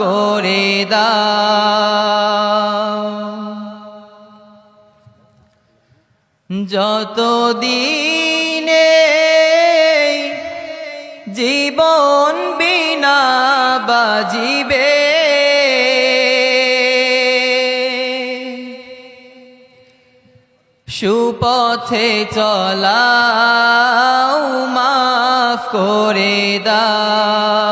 করে দাও। যত দিনে জীবন বিনা বাজিবে সুপথে চলা মাফ করে দাও।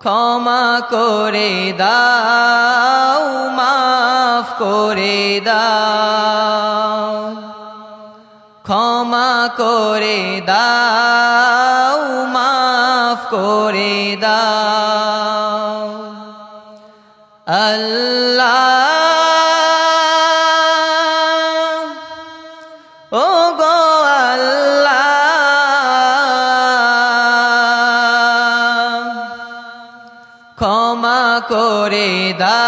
ক্ষমা করে দাও মাফ করে দাও। ক্ষমা করে দাও মাফ করে দাও। আল্লাহ ক্ষমা করে দা